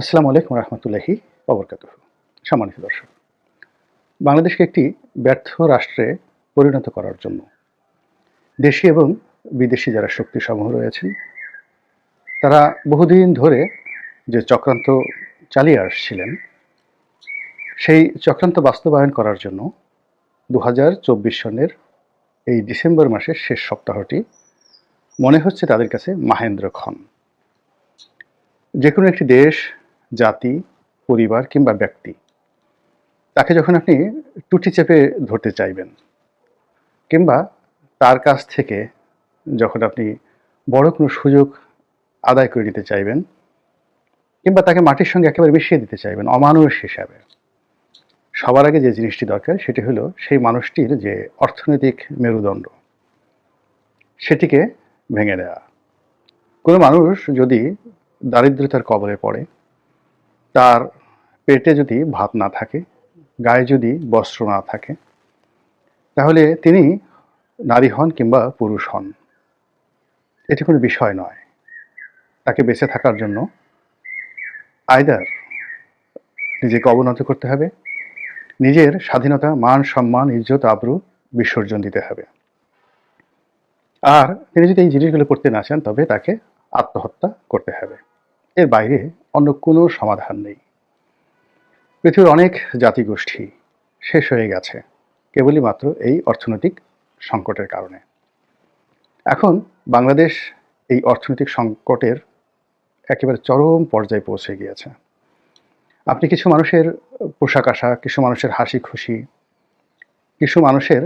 আসসালামু আলাইকুম রহমতুল্লাহি অবরকাত সম্মানিত দর্শক, বাংলাদেশকে একটি ব্যর্থ রাষ্ট্রে পরিণত করার জন্য দেশি এবং বিদেশি যারা শক্তি সমূহ রয়েছেন, তারা বহুদিন ধরে যে চক্রান্ত চালিয়ে আসছিলেন, সেই চক্রান্ত বাস্তবায়ন করার জন্য দু হাজার চব্বিশ সনের এই ডিসেম্বর মাসের শেষ সপ্তাহটি মনে হচ্ছে তাদের কাছে মাহেন্দ্রক্ষণ। যে কোনো একটি দেশ জাতি, পরিবার কিংবা ব্যক্তি। তাকে যখন আপনি টুটি চেপে ধরতে চাইবেন কিংবা তার কাছ থেকে যখন আপনি বড় কোনো সুযোগ আদায় করে নিতে চাইবেন কিংবা তাকে মাটির সঙ্গে একেবারে মিশিয়ে দিতে চাইবেন, অমানুষ হিসাবে, সবার আগে যে জিনিসটি দরকার সেটি হলো সেই মানুষটির যে অর্থনৈতিক মেরুদণ্ড, সেটিকে ভেঙে দেওয়া। কোনো মানুষ যদি দারিদ্রতার কবলে পড়ে তার পেটে যদি ভাত না থাকে, গায়ে যদি বস্ত্র না থাকে, তাহলে তিনি নারী হন কিংবা পুরুষ হন। এটি কোনো বিষয় নয়। তাকে বেঁচে থাকার জন্য আয়দার নিজেকে অবনত করতে হবে, নিজের স্বাধীনতা, মান, সম্মান, ইজ্জত আবরু বিসর্জন দিতে হবে। আর তিনি যদি এই জিনিসগুলো করতে না চান, তবে তাকে আত্মহত্যা করতে হবে। এর বাইরে অন্য কোনো সমাধান নেই। পৃথিবীর অনেক জাতিগোষ্ঠী শেষ হয়ে গেছে, কেবলই মাত্র এই অর্থনৈতিক সংকটের কারণে। এখন বাংলাদেশ এই অর্থনৈতিক সংকটের একেবারে চরম পর্যায়ে পৌঁছে গিয়েছে। আপনি কিছু মানুষের পোশাক আশা, কিছু মানুষের হাসি খুশি কিছু মানুষের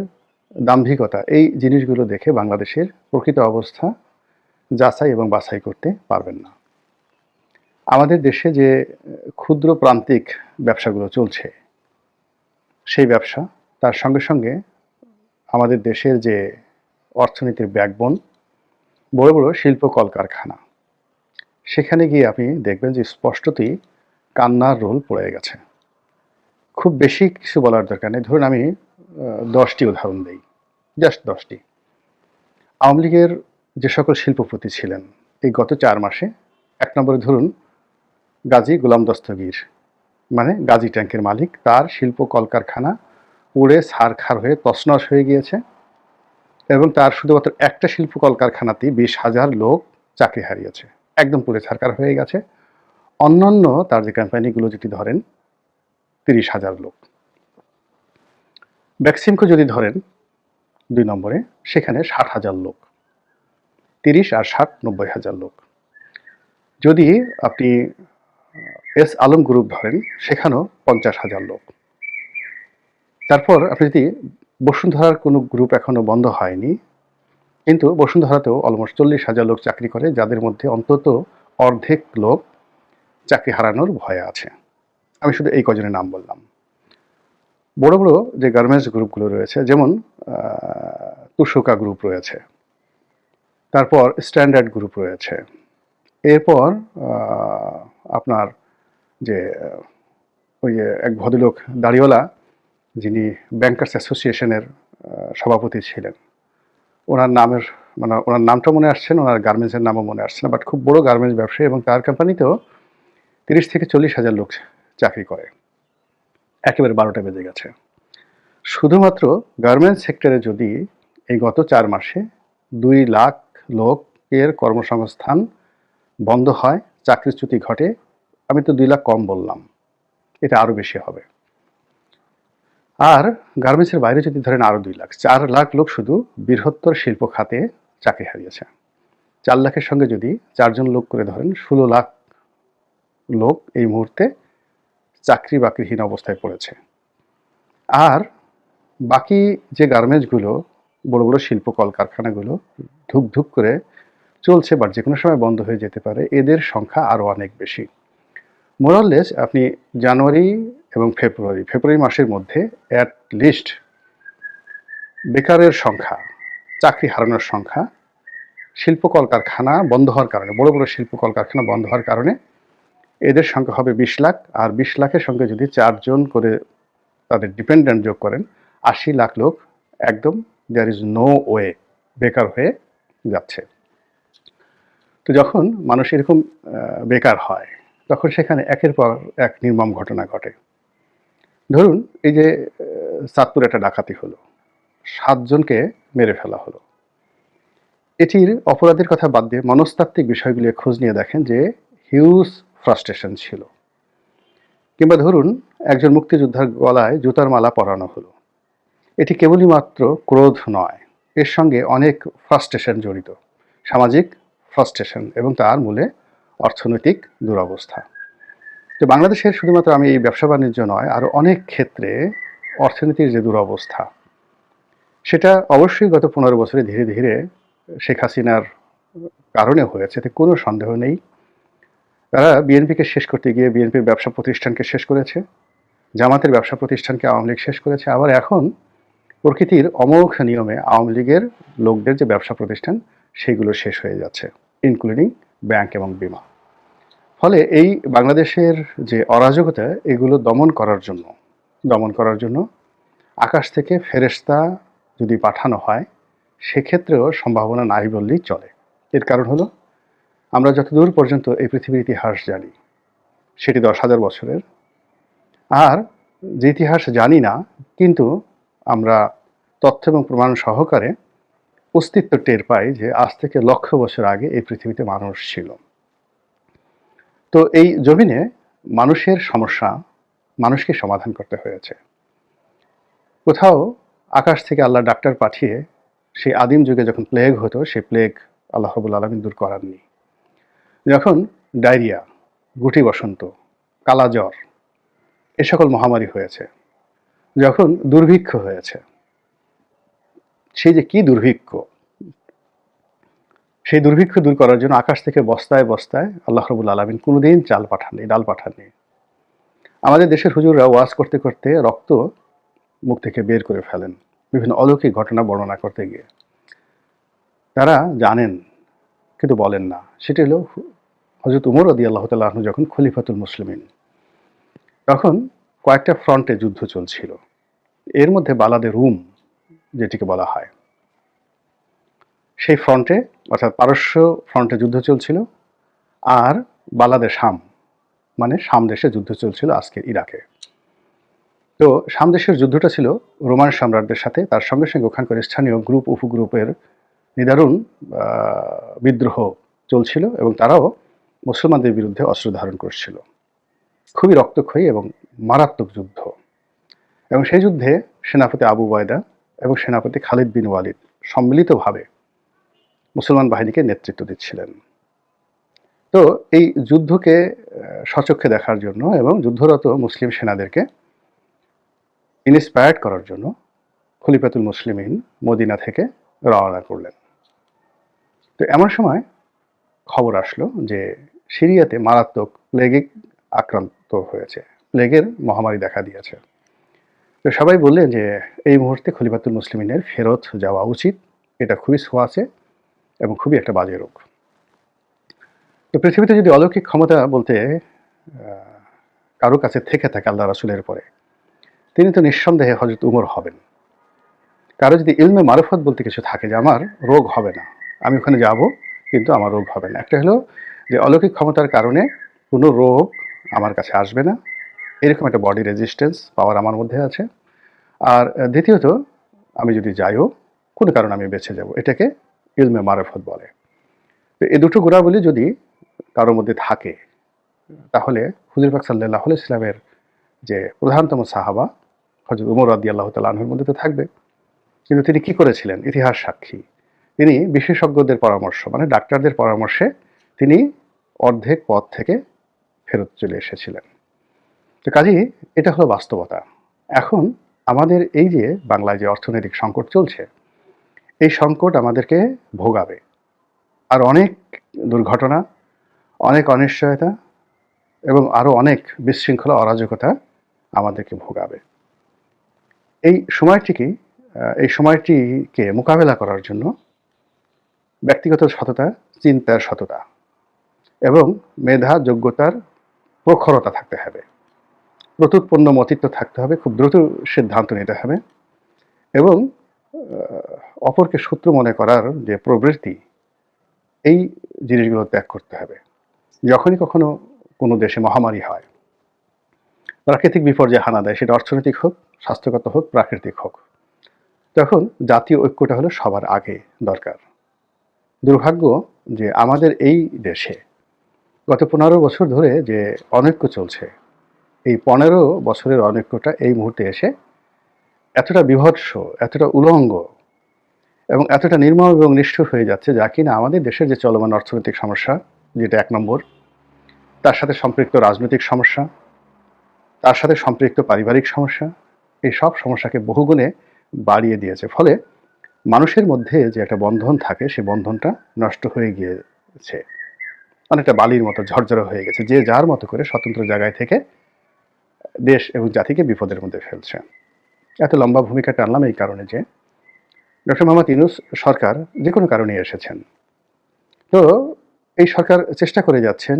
দাম্ভিকতা, এই জিনিসগুলো দেখে বাংলাদেশের প্রকৃত অবস্থা যাচাই এবং বাছাই করতে পারবেন না। আমাদের দেশে যে ক্ষুদ্র প্রান্তিক ব্যবসাগুলো চলছে, সেই ব্যবসা, তার সঙ্গে সঙ্গে আমাদের দেশের যে অর্থনীতির ব্যাকবন বড় বড় শিল্প কলকারখানা, সেখানে গিয়ে আপনি দেখবেন যে স্পষ্টতই কান্নার রোল পড়ে গেছে। খুব বেশি কিছু বলার দরকার নেই। ধরুন আমি দশটি উদাহরণ দিই। জাস্ট দশটি। আওয়ামী লীগের যে সকল শিল্পপতি ছিলেন, এই গত চার মাসে, এক নম্বরে ধরুন গাজী গোলাম দস্তগীর। মানে গাজী ট্যাঙ্কের মালিক, তার শিল্প কলকারখানা উড়ে সারখার হয়ে তছনছ হয়ে গিয়েছে এবং তার শুধুমাত্র একটা শিল্প কলকারখানাতেই বিশ হাজার লোক চাকরি হারিয়েছে। একদম পুরে ছারকার হয়ে গেছে। অন্যান্য তার যে কোম্পানিগুলো যদি ধরেন, তিরিশ হাজার লোক। ভ্যাকসিনকে যদি ধরেন, দুই নম্বরে, সেখানে ষাট হাজার লোক। তিরিশ আর ষাট, নব্বই হাজার লোক। যদি আপনি এস আলম গ্রুপ ধরেন, সেখানেও পঞ্চাশ হাজার লোক। তারপর আপনি যদি বসুন্ধরার কোনো গ্রুপ এখনও বন্ধ হয়নি, কিন্তু বসুন্ধরাতেও অলমোস্ট চল্লিশ হাজার লোক চাকরি করে, যাদের মধ্যে অন্তত অর্ধেক লোক চাকরি হারানোর ভয় আছে। আমি শুধু এই কজনের নাম বললাম। বড় বড় যে গার্মেন্টস গ্রুপগুলো রয়েছে, যেমন তুষকা গ্রুপ রয়েছে, তারপর স্ট্যান্ডার্ড গ্রুপ রয়েছে, এরপর আপনার যে ওই এক ভদ্রলোক দাড়িওয়ালা যিনি ব্যাংকার্স অ্যাসোসিয়েশনের সভাপতি ছিলেন। ওনার নামের মানে ওনার নামটা মনে আসছেন ওনার গার্মেন্টসের নামও মনে আসছে না, বাট খুব বড় গার্মেন্টস ব্যবসায়ী এবং তার কোম্পানিতেও তিরিশ থেকে চল্লিশ হাজার লোক চাকরি করে। একেবারে বারোটা বেজে গেছে। শুধুমাত্র গার্মেন্টস সেক্টরে যদি এই গত চার মাসে দুই লাখ লোকের কর্মসংস্থান বন্ধ হয়, চাকরিচ্যুতি ঘটে আমি তো দুই লাখ কম বললাম। এটা আরও বেশি হবে। আর গার্মেন্টসের বাইরে যদি ধরেন আরও দুই লাখ, চার লাখ লোক শুধু বৃহত্তর শিল্প খাতে চাকরি হারিয়েছে। চার লাখের সঙ্গে যদি চারজন লোক করে ধরেন, ষোলো লাখ লোক এই মুহূর্তে চাকরি বাকরিহীন অবস্থায় পড়েছে। আর বাকি যে গার্মেন্টসগুলো, বড় বড় শিল্প কলকারখানাগুলো ধুক ধুক করে চলছে, বা যে কোনো সময় বন্ধ হয়ে যেতে পারে, এদের সংখ্যা আরও অনেক বেশি। মোরাললেস আপনি জানুয়ারি এবং ফেব্রুয়ারি ফেব্রুয়ারি মাসের মধ্যে অ্যাট লিস্ট বেকারের সংখ্যা, চাকরি হারানোর সংখ্যা, শিল্প কলকারখানা বন্ধ হওয়ার কারণে, বড় বড় শিল্প কলকারখানা বন্ধ হওয়ার কারণে এদের সংখ্যা হবে বিশ লাখ, আর বিশ লাখের সঙ্গে যদি চারজন করে তাদের ডিপেন্ডেন্ট যোগ করেন, আশি লাখ লোক, একদম দেয়ার ইজ নো ওয়ে বেকার হয়ে যাচ্ছে। তো যখন মানুষ এরকম বেকার হয় তখন সেখানে একের পর এক নির্মম ঘটনা ঘটে। ধরুন, এই যে চাঁদপুরে একটা ডাকাতি হলো। সাতজনকে মেরে ফেলা হলো। এটির অপরাধের কথা বাদ দিয়ে মনস্তাত্ত্বিক বিষয়গুলি খোঁজ নিয়ে দেখেন যে, হিউজ ফ্রাস্ট্রেশন ছিল। কিংবা ধরুন, একজন মুক্তিযোদ্ধার গলায় জুতার মালা পরানো হলো। এটি কেবলই মাত্র ক্রোধ নয়, এর সঙ্গে অনেক ফ্রাস্ট্রেশন জড়িত। সামাজিক ফ্রাস্ট্রেশন এবং তার মূলে অর্থনৈতিক দুরবস্থা। তো বাংলাদেশের শুধুমাত্র আমি এই ব্যবসা বাণিজ্য নয় আরও অনেক ক্ষেত্রে অর্থনীতির যে দুরবস্থা, সেটা অবশ্যই গত পনেরো বছরে ধীরে ধীরে শেখ হাসিনার কারণে হয়েছে, এতে কোনো সন্দেহ নেই। তারা বিএনপিকে শেষ করতে গিয়ে বিএনপির ব্যবসা প্রতিষ্ঠানকে শেষ করেছে, জামাতের ব্যবসা প্রতিষ্ঠানকে আওয়ামী লীগ শেষ করেছে, আবার এখন প্রকৃতির অমোঘ নিয়মে আওয়ামী লীগের লোকদের যে ব্যবসা প্রতিষ্ঠান, সেগুলো শেষ হয়ে যাচ্ছে ইনক্লুডিং ব্যাংক এবং বিমা। ফলে এই বাংলাদেশের যে অরাজকতা, এগুলো দমন করার জন্য, দমন করার জন্য আকাশ থেকে ফেরেশতা যদি পাঠানো হয়, সেক্ষেত্রেও সম্ভাবনা নাই বললেই চলে। এর কারণ হলো, আমরা যতদূর পর্যন্ত এই পৃথিবীর ইতিহাস জানি, সেটি দশ হাজার বছরের। আর যে ইতিহাস জানি না, কিন্তু আমরা তথ্য এবং প্রমাণ সহকারে অস্তিত্ব টের পাই যে আজ থেকে লক্ষ বছর আগে এই পৃথিবীতে মানুষ ছিল। তো এই জমিনে মানুষের সমস্যা মানুষকে সমাধান করতে হয়েছে। কোথাও আকাশ থেকে আল্লাহ ডাক্তার পাঠিয়ে সেই আদিম যুগে যখন প্লেগ হতো, সেই প্লেগ আল্লাহ রবুল আলমিন দূর করাননি। যখন ডায়রিয়া, গুটি বসন্ত, কালাজ্বর এ সকল মহামারী হয়েছে, যখন দুর্ভিক্ষ হয়েছে সেই যে কি দুর্ভিক্ষ? সেই দুর্ভিক্ষ দূর করার জন্য আকাশ থেকে বস্তায় বস্তায় আল্লাহ রবুল আলমিন কোনোদিন চাল পাঠাননি ডাল পাঠাননি আমাদের দেশের হুজুররা ওয়াজ করতে করতে রক্ত মুখ থেকে বের করে ফেলেন, বিভিন্ন অলৌকিক ঘটনা বর্ণনা করতে গিয়ে। তারা জানেন, কিন্তু বলেন না। সেটি হলো হজরত উমর রদি আল্লাহ তাল্লাহ যখন খলিফাতুল মুসলিমিন, তখন কয়েকটা ফ্রন্টে যুদ্ধ চলছিল। এর মধ্যে বালাদে রুম যেটিকে বলা হয়। সেই ফ্রন্টে, অর্থাৎ পারস্য ফ্রন্টে যুদ্ধ চলছিল আর বালাদে মানে শাম দেশে যুদ্ধ চলছিল আজকে ইরাকে। তো শাম দেশের যুদ্ধটা ছিল রোমান সম্রাটদের সাথে, তার সঙ্গে সঙ্গে ওখানকার স্থানীয় গ্রুপ, উপগ্রুপের নিদারুণ বিদ্রোহ চলছিল এবং তারাও মুসলমানদের বিরুদ্ধে অস্ত্র ধারণ করছিল। খুবই রক্তক্ষয়ী এবং মারাত্মক যুদ্ধ। এবং সেই যুদ্ধে সেনাপতি আবু বয়দা এবং সেনাপতি খালিদ বিন ওয়ালিদ সম্মিলিতভাবে মুসলমান বাহিনীকে নেতৃত্ব দিচ্ছিলেন। তো এই যুদ্ধকে সচক্ষে দেখার জন্য এবং যুদ্ধরত মুসলিম সেনাদেরকে ইন্সপায়ার্ড করার জন্য খলিফাতুল মুসলিমিন মদিনা থেকে রওনা করলেন। তো এমন সময় খবর আসলো যে সিরিয়াতে মারাত্মক প্লেগে আক্রান্ত হয়েছে। প্লেগের মহামারী দেখা দিয়েছে। তো সবাই বললেন যে এই মুহূর্তে খলিফাতুল মুসলিমিনের ফেরত যাওয়া উচিত। এটা খুবই ছোঁয়াচে এবং খুবই একটা বাজে রোগ। তো পৃথিবীতে যদি অলৌকিক ক্ষমতা বলতে কারও কাছে থেকে থাকে আল্লাহ রাসুলের পরে, তিনি তো নিঃসন্দেহে হজরত উমর হবেন। কারও যদি ইলমে মারফত বলতে কিছু থাকে যে, আমার রোগ হবে না, আমি ওখানে যাব, কিন্তু আমার রোগ হবে না। একটা হলো যে অলৌকিক ক্ষমতার কারণে কোনো রোগ আমার কাছে আসবে না। এরকম একটা বডি রেজিস্ট্যান্স পাওয়ার আমার মধ্যে আছে। আর দ্বিতীয়ত, আমি যদি যাইও কোনো কারণে আমি বেঁচে যাব এটাকে ইলমে মারফত বলে। তো এই দুটো গুণাবলী যদি কারোর মধ্যে থাকে, তাহলে হুজুর পাক সাল্লাহ ইসলামের যে প্রধানতম সাহাবা হজরত উমর রাদি আল্লাহ তালাহুর মধ্যে তো থাকবে। কিন্তু তিনি কি করেছিলেন? ইতিহাস সাক্ষী। তিনি বিশেষজ্ঞদের পরামর্শ মানে ডাক্তারদের পরামর্শে তিনি অর্ধেক পথ থেকে ফেরত চলে এসেছিলেন। তো কাজেই এটা হলো বাস্তবতা। এখন আমাদের এই যে বাংলায় যে অর্থনৈতিক সংকট চলছে, এই সংকট আমাদেরকে ভোগাবে। আর অনেক দুর্ঘটনা, অনেক অনিশ্চয়তা এবং আরও অনেক বিশৃঙ্খলা, অরাজকতা আমাদেরকে ভোগাবে। এই সময়টিকে এই সময়টিকে মোকাবেলা করার জন্য ব্যক্তিগত সততা, চিন্তার সততা এবং মেধা, যোগ্যতার প্রখরতা থাকতে হবে। প্রতুৎপন্ন মতিত্ব থাকতে হবে, খুব দ্রুত সিদ্ধান্ত নিতে হবে এবং অপরকে শত্রু মনে করার যে প্রবৃত্তি, এই জিনিসগুলো ত্যাগ করতে হবে। যখনই কখনো কোনো দেশে মহামারী হয়, প্রাকৃতিক বিপর্যয় হানা দেয়, সেটা অর্থনৈতিক হোক, স্বাস্থ্যগত হোক, প্রাকৃতিক হোক, তখন জাতীয় ঐক্যটা হলো সবার আগে দরকার। দুর্ভাগ্য যে আমাদের এই দেশে গত পনেরো বছর ধরে যে অনৈক্য চলছে এই পনেরো বছরের অনৈক্যটা এই মুহূর্তে এসে এতটা বিভৎস, এতটা উলঙ্গ এবং এতটা নির্মম এবং নিষ্ঠুর হয়ে যাচ্ছে যা কিনা আমাদের দেশের যে চলমান অর্থনৈতিক সমস্যা, যেটা এক নম্বর, তার সাথে সম্পৃক্ত রাজনৈতিক সমস্যা, তার সাথে সম্পৃক্ত পারিবারিক সমস্যা, এই সব সমস্যাকে বহুগুণে বাড়িয়ে দিয়েছে। ফলে মানুষের মধ্যে যে একটা বন্ধন থাকে সেই বন্ধনটা নষ্ট হয়ে গিয়েছে। অনেকটা বালির মতো ঝরঝরে হয়ে গেছে। যে যার মতো করে স্বতন্ত্র জায়গায় থেকে দেশ এবং জাতিকে বিপদের মধ্যে ফেলছে। এত লম্বা ভূমিকা টানলাম এই কারণে যে ডক্টর মোহাম্মদ ইউনুস সরকার যে কোনো কারণে এসেছেন। তো এই সরকার চেষ্টা করে যাচ্ছেন,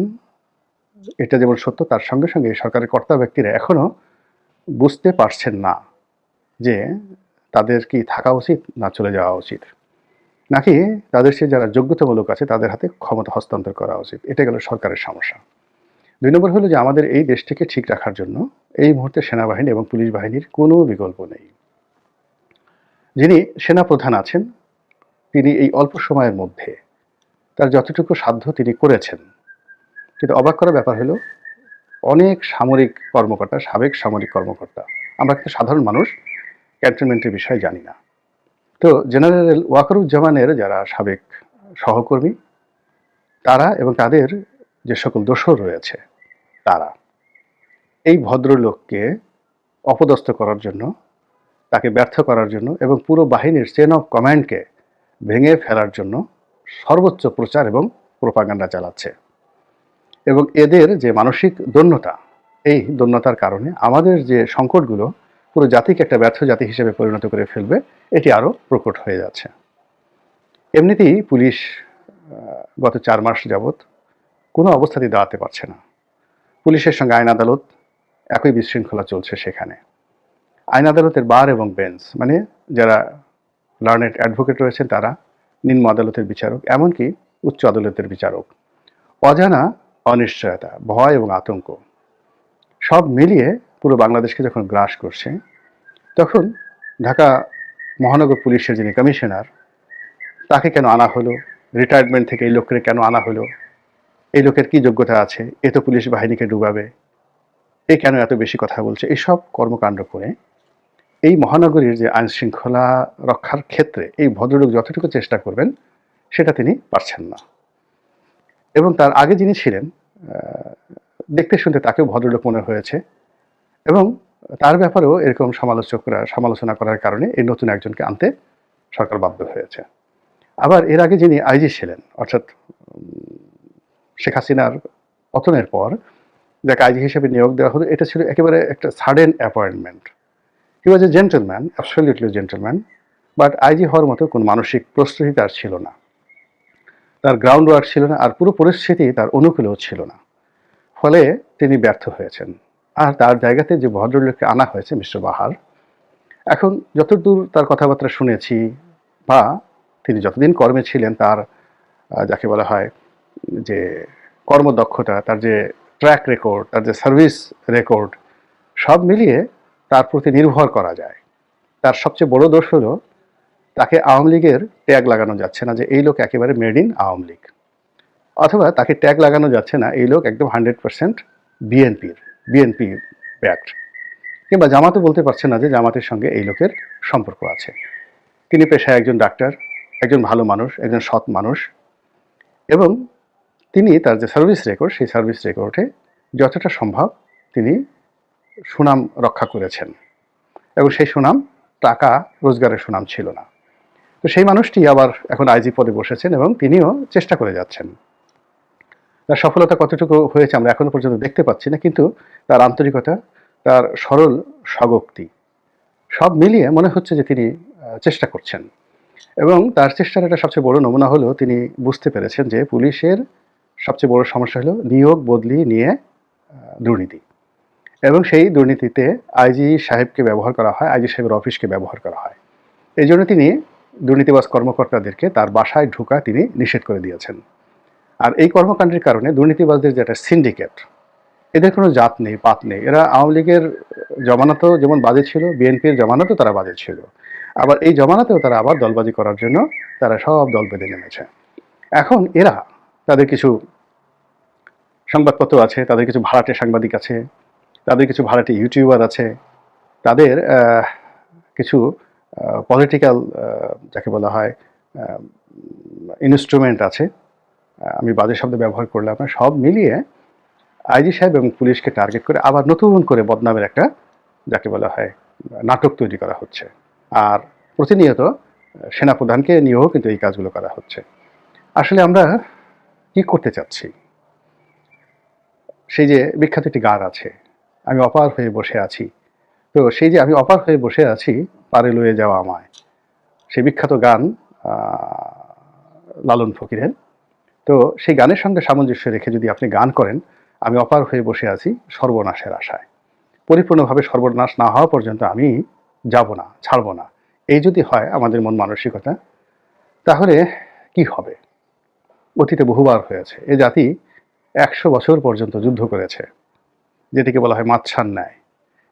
এটা যেমন সত্য, তার সঙ্গে সঙ্গে সরকারের কর্তা ব্যক্তিরা এখনও বুঝতে পারছেন না যে তাদের কি থাকা উচিত না চলে যাওয়া উচিত। নাকি তাদের সে যারা যোগ্যতামূলক আছে, তাদের হাতে ক্ষমতা হস্তান্তর করা উচিত। এটা গেল সরকারের সমস্যা। দুই নম্বর হলো যে আমাদের এই দেশটিকে ঠিক রাখার জন্য এই মুহূর্তে সেনাবাহিনী এবং পুলিশ বাহিনীর কোনো বিকল্প নেই। যিনি সেনা প্রধান আছেন, তিনি এই অল্প সময়ের মধ্যে তার যতটুকু সাধ্য তিনি করেছেন। কিন্তু অবাক করার ব্যাপার হলো, অনেক সামরিক কর্মকর্তা, সাবেক সামরিক কর্মকর্তা, আমরা কিন্তু সাধারণ মানুষ, ক্যান্টনমেন্টের বিষয়ে জানি না। তো জেনারেল ওয়াকারুজ্জামানের যারা সাবেক সহকর্মী, তারা এবং তাদের যে সকল দোষর রয়েছে তারা। এই ভদ্রলোককে অপদস্থ করার জন্য, তাকে ব্যর্থ করার জন্য এবং পুরো বাহিনীর চেন অফ কমান্ডকে ভেঙে ফেলার জন্য সর্বোচ্চ প্রচার এবং প্রোপাগান্ডা চালাচ্ছে। এবং এদের যে মানসিক দন্যতা, এই দন্যতার কারণে আমাদের যে সংকটগুলো পুরো জাতিকে একটা ব্যর্থ জাতি হিসেবে পরিণত করে ফেলবে, এটি আরও প্রকট হয়ে যাচ্ছে। এমনিতেই পুলিশ গত চার মাস যাবৎ কোনো অবস্থাতেই দাঁড়াতে পারছে না। পুলিশের সঙ্গে আইন আদালত একই বিশৃঙ্খলা চলছে সেখানে। আইন আদালতের বার এবং বেঞ্চ মানে যারা লার্নেড অ্যাডভোকেট রয়েছেন তারা, নিম্ন আদালতের বিচারক, এমনকি উচ্চ আদালতের বিচারক। অজানা অনিশ্চয়তা, ভয় এবং আতঙ্ক, সব মিলিয়ে পুরো বাংলাদেশকে যখন গ্রাস করছে, তখন ঢাকা মহানগর পুলিশের যিনি কমিশনার, তাকে কেন আনা হলো? রিটায়ারমেন্ট থেকে এই লোককে কেন আনা হলো? এই লোকের কি যোগ্যতা আছে? এ তো পুলিশ বাহিনীকে ডুবাবে। এ কেন এত বেশি কথা বলছে? এইসব কর্মকাণ্ড করে এই মহানগরীর যে আইন শৃঙ্খলা রক্ষার ক্ষেত্রে এই ভদ্রলোক যতটুকু চেষ্টা করবেন, সেটা তিনি পারছেন না। এবং তার আগে যিনি ছিলেন দেখতে শুনতে তাকেও ভদ্রলোক মনে হয়েছে। এবং তার ব্যাপারেও এরকম সমালোচকরা সমালোচনা করার কারণে এই নতুন একজনকে আনতে সরকার বাধ্য হয়েছে। আবার এর আগে যিনি আইজি ছিলেন, অর্থাৎ শেখ হাসিনার পতনের পর যাকে আইজি হিসেবে নিয়োগ দেওয়া হলো, এটা ছিল একেবারে একটা sudden appointment he was a gentleman absolutely gentleman but IG হওয়ার মতো কোনো মানসিক প্রস্তুতি তার ছিল না। তার গ্রাউন্ড ওয়ার্ক ছিল না, আর পুরো পরিস্থিতি তার অনুকূলেও ছিল না। ফলে তিনি ব্যর্থ হয়েছেন। আর তার জায়গাতে যে ভদ্রলোককে আনা হয়েছে, মিস্টার বাহার, এখন যতদূর তার কথাবার্তা শুনেছি বা তিনি যতদিন কর্মে ছিলেন, তার যাকে বলা হয় যে কর্মদক্ষতা, তার যে ট্র্যাক রেকর্ড তার যে সার্ভিস রেকর্ড সব মিলিয়ে তার প্রতি নির্ভর করা যায়। তার সবচেয়ে বড় দোষ হলো, তাকে আওয়ামী লীগের ট্যাগ লাগানো যাচ্ছে না যে এই লোক একেবারে মেড ইন আওয়ামী লীগ। অথবা তাকে ট্যাগ লাগানো যাচ্ছে না, এই লোক একদম হান্ড্রেড পার্সেন্ট বিএনপির বিএনপি ব্যাক্ট কিংবা জামাতে বলতে পারছে না যে জামাতের সঙ্গে এই লোকের সম্পর্ক আছে। তিনি পেশায় একজন ডাক্তার একজন ভালো মানুষ, একজন সৎ মানুষ। এবং তিনি তার যে সার্ভিস রেকর্ড সেই সার্ভিস রেকর্ডে যতটা সম্ভব তিনি সুনাম রক্ষা করেছেন। এবং সেই সুনাম, টাকা, রোজগারের সুনাম ছিল না। তো সেই মানুষটি আবার এখন আইজি পদে বসেছেন এবং তিনিও চেষ্টা করে যাচ্ছেন। তার সফলতা কতটুকু হয়েছে আমরা এখনও পর্যন্ত দেখতে পাচ্ছি না, কিন্তু তার আন্তরিকতা, তার সরল স্বগোক্তি সব মিলিয়ে মনে হচ্ছে যে তিনি চেষ্টা করছেন। এবং তার চেষ্টার একটা সবচেয়ে বড় নমুনা হলো তিনি বুঝতে পেরেছেন যে পুলিশের সবচেয়ে বড় সমস্যা হলো নিয়োগ বদলি নিয়ে দুর্নীতি। এবং সেই দুর্নীতিতে আইজি সাহেবকে ব্যবহার করা হয় আইজি সাহেবের অফিসকে ব্যবহার করা হয়। এই জন্য তিনি দুর্নীতিবাজ কর্মকর্তাদেরকে তার বাসায় ঢোকা তিনি নিষেধ করে দিয়েছেন। আর এই কর্মকাণ্ডের কারণে দুর্নীতিবাজদের যে একটা সিন্ডিকেট, এদের কোনো জাত নেই, পাত নেই। এরা আওয়ামী লীগের জমানাতেও যেমন বাজে ছিল, বিএনপির জমানাতেও তারা বাজে ছিল। আবার এই জমানাতেও তারা আবার দলবাজি করার জন্য তারা সব দল বেঁধে নেমেছে। এখন এরা তাদের কিছু সংবাদপত্র আছে, তাদের কিছু ভাড়াটে সাংবাদিক আছে, তাদের কিছু ভাড়াটে ইউটিউবার আছে, তাদের কিছু পলিটিক্যাল যাকে বলা হয় ইনস্ট্রুমেন্ট আছে। আমি বাজে শব্দ ব্যবহার করলাম না সব মিলিয়ে আইজি সাহেব এবং পুলিশকে টার্গেট করে আবার নতুন করে বদনামের একটা, যাকে বলা হয়, নাটক তৈরি করা হচ্ছে। আর প্রতিনিয়ত সেনাপ্রধানকে নিয়েও কিন্তু এই কাজগুলো করা হচ্ছে। আসলে আমরা কি করতে চাচ্ছি? সেই যে বিখ্যাত একটি গান আছে, আমি অপার হয়ে বসে আছি। তো সেই যে আমি অপার হয়ে বসে আছি, পারে লয়ে যাওয়া আমায় সেই বিখ্যাত গান লালন ফকিরের। তো সেই গানের সঙ্গে সামঞ্জস্য রেখে যদি আপনি গান করেন, আমি অপার হয়ে বসে আছি সর্বনাশের আশায়। পরিপূর্ণভাবে সর্বনাশ না হওয়া পর্যন্ত আমি যাব না, ছাড়ব না। এই যদি হয় আমাদের মন মানসিকতা, তাহলে কি হবে? অতীতে বহুবার হয়েছে। এ জাতি একশো বছর পর্যন্ত যুদ্ধ করেছে, যেটিকে বলা হয় মাতছান ন্যায়।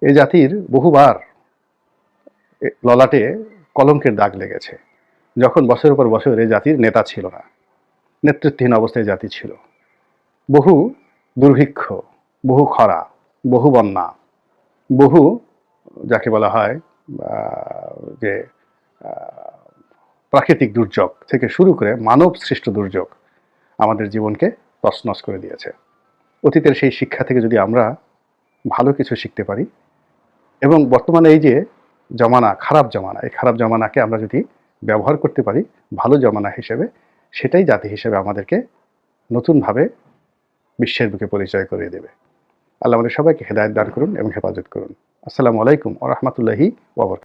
এ জাতির বহুবার ললাটে কলঙ্কের দাগ লেগেছে। যখন বছরের পর বছর এ জাতির নেতা ছিল না, নেতৃত্বহীন অবস্থায় জাতি ছিল। বহু দুর্ভিক্ষ, বহু খরা, বহু বন্যা, বহু যাকে বলা হয় যে প্রাকৃতিক দুর্যোগ থেকে শুরু করে মানব সৃষ্ট দুর্যোগ আমাদের জীবনকে তছনছ করে দিয়েছে। অতীতের সেই শিক্ষা থেকে যদি আমরা ভালো কিছু শিখতে পারি এবং বর্তমানে এই যে জমানা, খারাপ জমানা, এই খারাপ জমানাকে আমরা যদি ব্যবহার করতে পারি ভালো জমানা হিসেবে, সেটাই জাতি হিসেবে আমাদেরকে নতুনভাবে বিশ্বের বুকে পরিচয় করিয়ে দেবে। আল্লাহ আমাদের সবাইকে হেদায়ত দান করুন এবং হেফাজত করুন। আসসালামু আলাইকুম ও রহমতুল্লাহি ওবর